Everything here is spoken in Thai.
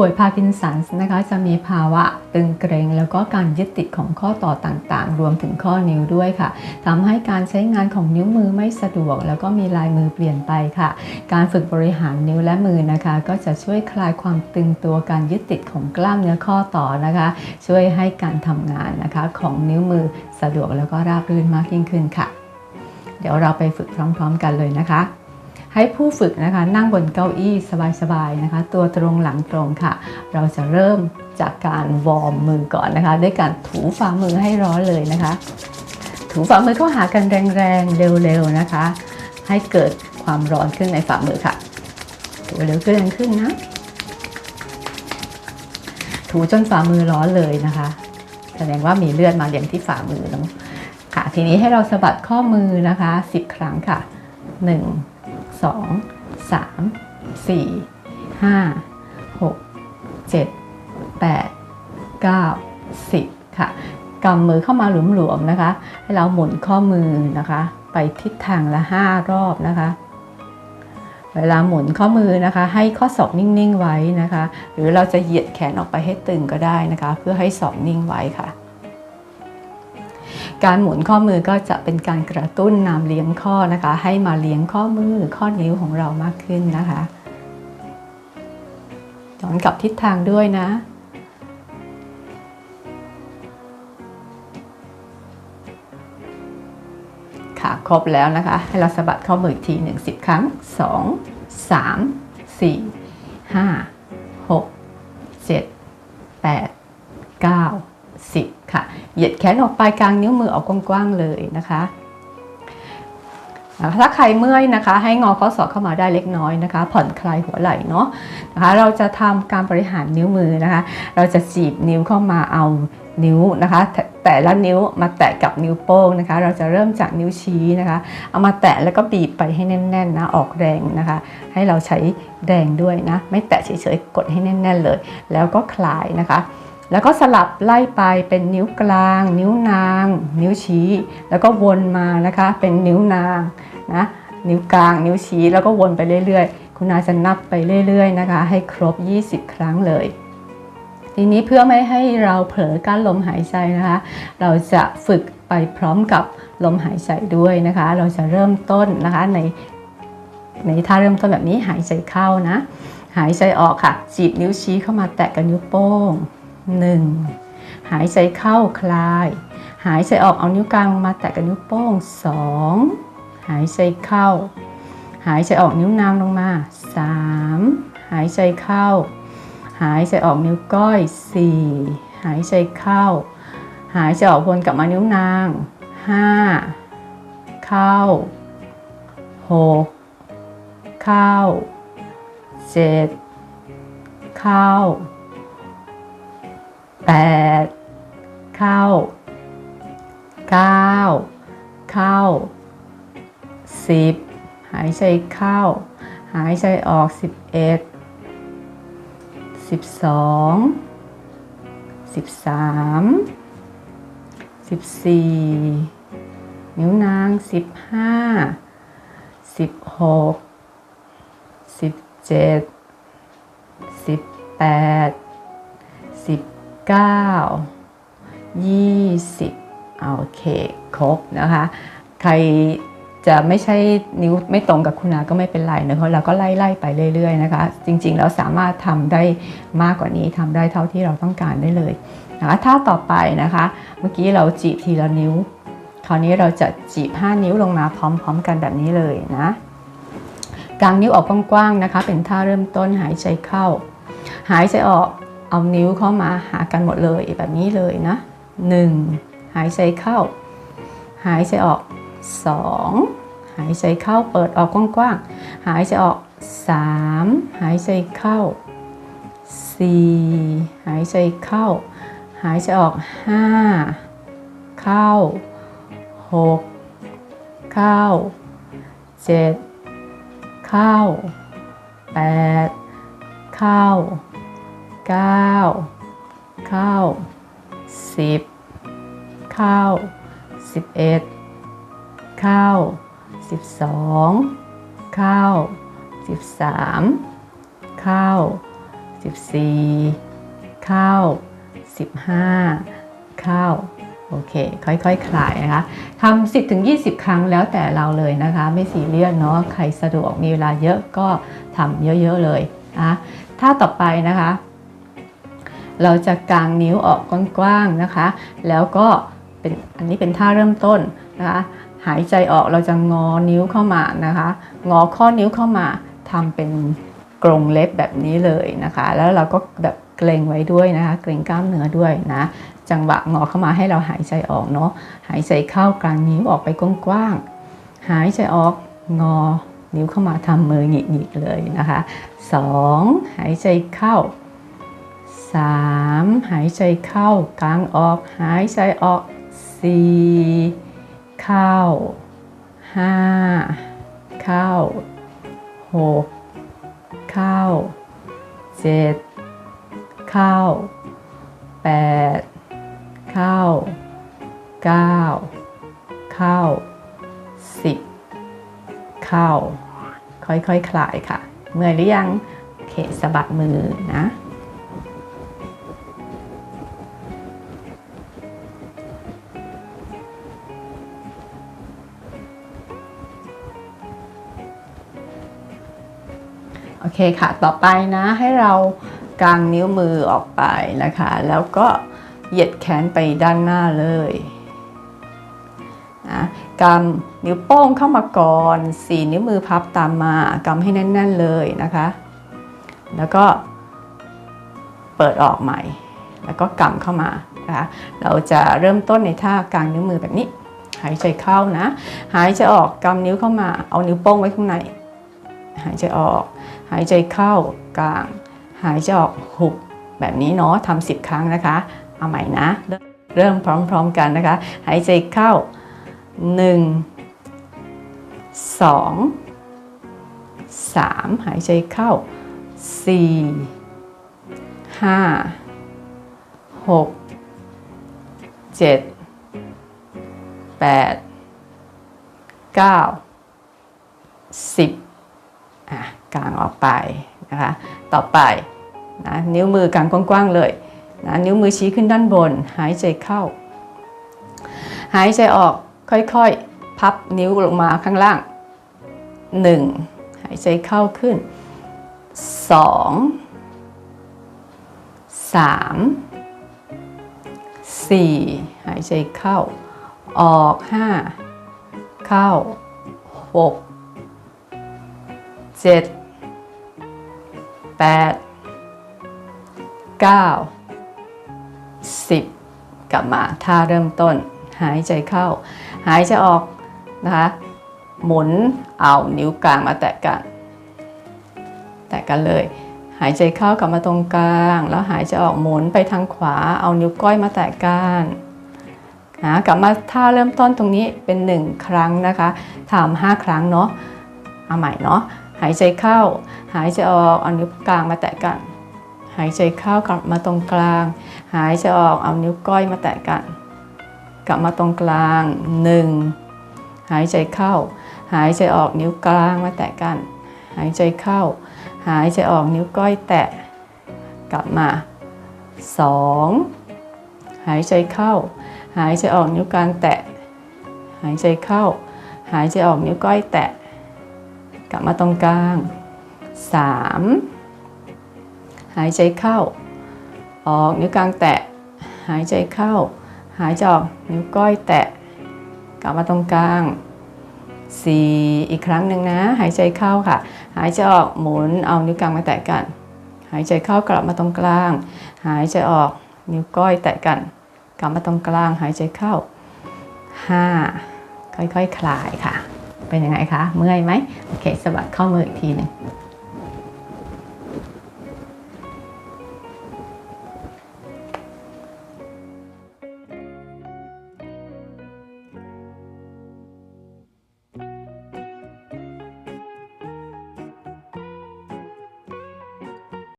ป่วยพาร์กินสันนะคะจะมีภาวะตึงเกร็งแล้วก็การยึดติดของข้อต่อต่างๆ รวมถึงข้อนิ้วด้วยค่ะทำให้การใช้งานของนิ้วมือไม่สะดวก แล้วก็มีลายมือเปลี่ยนไปค่ะ การฝึกบริหารนิ้วและมือนะคะ ก็จะช่วยคลายความตึงตัวการยึดติดของกล้ามเนื้อข้อต่อนะคะ ช่วยให้การทำงานนะคะของนิ้วมือสะดวกแล้วก็ราบรื่นมากยิ่งขึ้นค่ะ เดี๋ยวเราไปฝึกพร้อม ๆ กันเลยนะคะ ให้ผู้ฝึกนะคะนั่งบนเก้าอี้สบายๆนะคะ ตัวตรงหลังตรงค่ะ เราจะเริ่มจากการวอร์มมือก่อนนะคะ ด้วยการถูฝ่ามือให้ร้อนเลยนะคะ ถูฝ่ามือเข้าหากันแรงๆเร็วๆนะคะ ให้เกิดความร้อนขึ้นในฝ่ามือค่ะ ถูเร็วขึ้นแรงขึ้นนะ ถูจนฝ่ามือร้อนเลยนะคะ แสดงว่ามีเลือดมาเลี้ยงที่ฝ่ามือเนาะค่ะ ทีนี้ให้เราสะบัดข้อมือนะคะ 10 ครั้งค่ะ 1 2 3 4 5 6 7 8 9 10 ค่ะกำมือเข้ามาหลวมๆนะคะ ให้เราหมุนข้อมือนะคะ ไปทิศทางละ 5 รอบนะคะ เวลาหมุนข้อมือนะคะ ให้ข้อศอกนิ่งๆไว้นะคะ หรือเราจะเหยียดแขนออกไปให้ตึงก็ได้นะคะ เพื่อให้ศอกนิ่งไว้ค่ะ การหมุนข้อมือก็จะเป็นการกระตุ้นน้ำเลี้ยงข้อนะคะ ให้มาเลี้ยงข้อมือข้อนิ้วของเรามากขึ้นนะคะย้อนกลับทิศทางด้วยนะค่ะครบแล้วนะคะ ให้เราสะบัดข้อมืออีกทีหนึ่งสิบครั้งสองสามสี่ห้าหกเจ็ดแปดเก้า สิค่ะ เหยียดแขนออกไปกลางนิ้วมือออกกว้างๆเลยนะคะถ้าใครเมื่อยนะคะ ให้งอข้อศอกเข้ามาได้เล็กน้อยนะคะ ผ่อนคลายหัวไหล่เนาะนะคะ เราจะทำการบริหารนิ้วมือนะคะ เราจะจีบนิ้วเข้ามาเอานิ้วนะคะ แต่ละนิ้วมาแตะกับนิ้วโป้งนะคะ เราจะเริ่มจากนิ้วชี้นะคะ เอามาแตะแล้วก็บีบไปให้แน่นๆนะออกแรงนะคะ ให้เราใช้แรงด้วยนะ ไม่แตะเฉยๆกดให้แน่น ๆ เลย แล้วก็คลายนะคะ แล้วก็สลับไล่ไปเป็นนิ้วกลาง นิ้วนาง นิ้วชี้ แล้วก็วนมานะคะ เป็นนิ้วนางนะนิ้วกลาง นิ้วชี้แล้วก็วนไปเรื่อยๆ คุณอาจะนับไปเรื่อยๆนะคะ ให้ครบ 20 ครั้งเลย ทีนี้เพื่อไม่ให้เราเผลอกั้นลมหายใจนะคะ เราจะฝึกไปพร้อมกับลมหายใจด้วยนะคะ เราจะเริ่มต้นนะคะในในท่าเริ่มต้นแบบนี้หายใจเข้านะ หายใจออกค่ะจีบนิ้วชี้เข้ามาแตะกับนิ้วโป้ง 1. หายใจเข้าคลาย หายใจออกเอานิ้วกลางลงมาแตะกับนิ้วโป้ง 2. หายใจเข้า หายใจออกนิ้วนางลงมา 3. หายใจเข้า หายใจออกนิ้วก้อย 4. หายใจเข้า หายใจออกวนกลับมานิ้วนาง 5. เข้า 6. เข้า 7. เข้า แปดเข้าเก้าเข้าสิบหายใจเข้า หายใจออกสิบเอ็ดสิบสองสิบสามสิบสี่นิ้วนางสิบห้าสิบหกสิบเจ็ดสิบแปดสิบ 9 20โอเคครบนะคะ ใครจะไม่ใช่นิ้วไม่ตรงกับคุณอาก็ไม่เป็นไรนะเพราะเราก็ไล่ไล่ไปเรื่อยๆนะคะ จริงๆแล้วสามารถทำได้มากกว่านี้ทำได้เท่าที่เราต้องการได้เลยนะคะถ้าต่อไปนะคะ เมื่อกี้เราจีบทีละนิ้ว คราวนี้เราจะจีบ 5 นิ้วลงมาพร้อม ๆ กันแบบนี้เลยนะกางนิ้วออกกว้างๆนะคะ เป็นท่าเริ่มต้นหายใจเข้า หายใจออก เอานิ้วเข้ามาหากันหมดเลยแบบนี้เลยนะ 1. หายใจเข้า หายใจออก 2. หายใจเข้าเปิดออกกว้างๆหายใจออก 3. หายใจเข้า 4. หายใจเข้า หายใจออก 5. เข้า 6. เข้า 7. เข้า 8. เข้า 9เข้า10เข้า11เข้า12เข้า13เข้า14เข้า15เข้าโอเค ค่อยๆคคลายนะคะทำ10ถึง20ครั้งแล้วแต่เราเลยนะคะ ไม่ซีเรียสเนาะใครสะดวกมีเวลาเยอะก็ทำเยอะๆเลยนะถ้าต่อไปนะคะ เราจะกางนิ้วออกกว้างๆนะคะ แล้วก็เป็นอันนี้เป็นท่าเริ่มต้นนะคะหายใจออกเราจะงอนิ้วเข้ามานะคะ งอข้อนิ้วเข้ามาทำเป็นกรงเล็บแบบนี้เลยนะคะ แล้วเราก็แบบเกรงไว้ด้วยนะคะ เกรงกล้ามเนื้อด้วยนะ จังหวะงอเข้ามาให้เราหายใจออกเนาะหายใจเข้ากลางนิ้วออกไปกว้างๆหายใจออกงอนิ้วเข้ามาทำมือหงิกๆเลยนะคะ 2. หายใจเข้า 3. หายใจเข้ากลางออก หายใจออก 4. เข้า 5. เข้า 6. เข้า 7. เข้า 8. เข้า 9. เข้า 10 เข้า ค่อยๆคคลายค่ะ เมื่อยหรือยัง โอเคสะบัดมือนะ อเคค่ะ ต่อไปนะให้เรากางนิ้วมือออกไปนะคะ แล้วก็เหยียดแขนไปด้านหน้าเลยนะกำนิ้วโป้งเข้ามาก่อน4นิ้วมือพับตามมากำให้แน่น ๆเลยนะคะ แล้วก็เปิดออกใหม่ แล้วก็กำเข้ามานะคะเราจะเริ่มต้นในท่ากางนิ้วมือแบบนี้ หายใจเข้านะ หายใจออกกำนิ้วเข้ามา เอานิ้วโป้งไว้ข้างใน หายใจออก หายใจเข้ากลาง หายใจออกหุบแบบนี้เนาะทำสิบครั้งนะคะ เอาใหม่นะ เริ่มพร้อมๆกันนะคะ หายใจเข้า 1 2 3 หายใจเข้า 4 5 6 7 8 9 10 อะกางออกไปนะคะต่อไปนะนิ้วมือกางกว้างๆเลยนะนิ้วมือชี้ขึ้นด้านบน หายใจเข้า หายใจออกค่อยๆ พับนิ้วลงมาข้างล่าง 1. หายใจเข้าขึ้น 2 3 4 หายใจเข้า ออก 5 เข้า6เจ็ด แปดเก้าสิบกลับมาท่าเริ่มต้น หายใจเข้า หายใจออกนะคะหมุนเอานิ้วกลางมาแตะกัน แตะกันเลย หายใจเข้ากลับมาตรงกลาง แล้วหายใจออกหมุนไปทางขวา เอานิ้วก้อยมาแตะกันนะกลับมาท่าเริ่มต้นตรงนี้เป็นหนึ่งครั้งนะคะทำห้าครั้งเนาะเอาใหม่เนาะ หายใจเข้า หายใจออกเอานิ้วกลางมาแตะกัน หายใจเข้ากลับมาตรงกลาง หายใจออกเอานิ้วก้อยมาแตะกัน กลับมาตรงกลาง1หายใจเข้า หายใจออกนิ้วกลางมาแตะกัน หายใจเข้า หายใจออกนิ้วก้อยแตะ กลับมา2หายใจเข้า หายใจออกนิ้วกลางแตะ หายใจเข้า หายใจออกนิ้วก้อยแตะ กลับมาตรงกลาง 3. หายใจเข้า ออกนิ้วกลางแตะ หายใจเข้า หายใจออกนิ้วก้อยแตะ กลับมาตรงกลาง 4. อีกครั้งหนึ่งนะ หายใจเข้าค่ะ หายใจออกหมุนเอานิ้วกลางมาแตะกัน หายใจเข้ากลับมาตรงกลาง หายใจออกนิ้วก้อยแตะกัน กลับมาตรงกลาง หายใจเข้า 5. ค่อยๆคคลายค่ะ เป็นยังไงคะ เมื่อยไหมโอเคสะบัดข้อมืออีกทีหนึ่ง